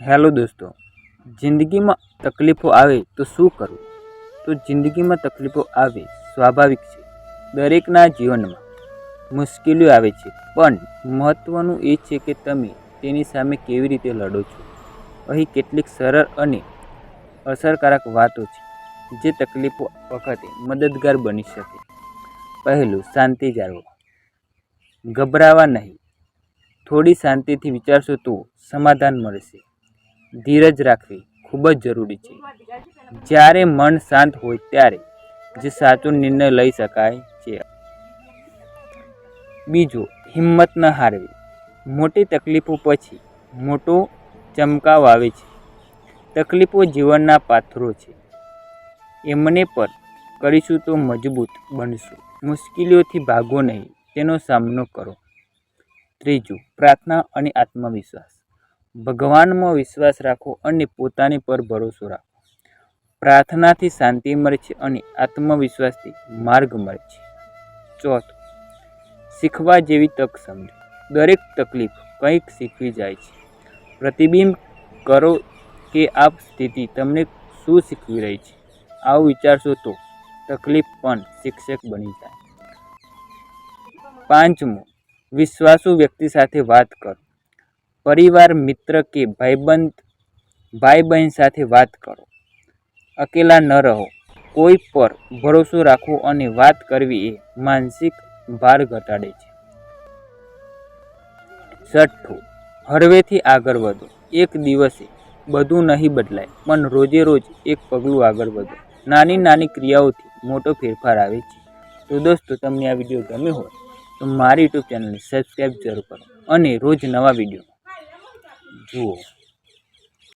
Hello દોસ્તો, જિંદગીમાં તકલીફો આવે તો શું કરવું તો જિંદગીમાં તકલીફો આવે, સ્વાભાવિક છે, દરેકના જીવનમાં મુશ્કેલીઓ આવે છે, પણ મહત્ત્વનું એ છે કે તમે તેની સામે કેવી રીતે લડો છો. અહીં કેટલીક સરળ અને અસરકારક વાતો છે, જે તકલીફો વખતે મદદગાર બની શકે. પહેલું, શાંતિ જાળવો. ગભરાવા નહીં. થોડી શાંતિથી વિચારશો તો સમાધાન મળશે. ધીરજ રાખવી ખૂબ જ જરૂરી છે. જ્યારે મન શાંત હોય ત્યારે જ સાચો નિર્ણય લઈ શકાય છે. બીજો, હિંમત ન હારવી. મોટી તકલીફો પછી મોટો ચમકાવ આવે છે. તકલીફો જીવનના પાથરો છે. એમને પર કરીશું તો મજબૂત બનશું. મુશ્કેલીઓથી ભાગો નહીં, તેનો સામનો કરો. ત્રીજું, પ્રાર્થના અને આત્મવિશ્વાસ. ભગવાનમાં વિશ્વાસ રાખો અને પોતાની પર ભરોસો રાખો. પ્રાર્થનાથી શાંતિ મળે છે અને આત્મવિશ્વાસથી માર્ગ મળે છે. ચોથું, શીખવા જેવી તક સમજો. દરેક તકલીફ કંઈક શીખવી જાય છે. પ્રતિબિંબ કરો કે આ સ્થિતિ તમને શું શીખવી રહી છે? આવું વિચારશો તો તકલીફ પણ શિક્ષક બની જાય. પાંચમું, વિશ્વાસુ વ્યક્તિ સાથે વાત કરો. પરિવાર, મિત્ર કે ભાઈબંધ ભાઈ બહેન સાથે વાત કરો. અકેલા ન રહો. કોઈ પર ભરોસો રાખવો અને વાત કરવી એ માનસિક ભાર ઘટાડે છે. છઠ્ઠું, હળવેથી આગળ વધો. એક દિવસે બધું નહીં બદલાય, પણ રોજે રોજ એક પગલું આગળ વધો. નાની નાની ક્રિયાઓથી મોટો ફેરફાર આવે છે. તો દોસ્તો, તમને આ વીડિયો ગમ્યો હોય, તો મારી યુટ્યુબ ચેનલને સબસ્ક્રાઈબ જરૂર કરો અને રોજ નવા વીડિયો 十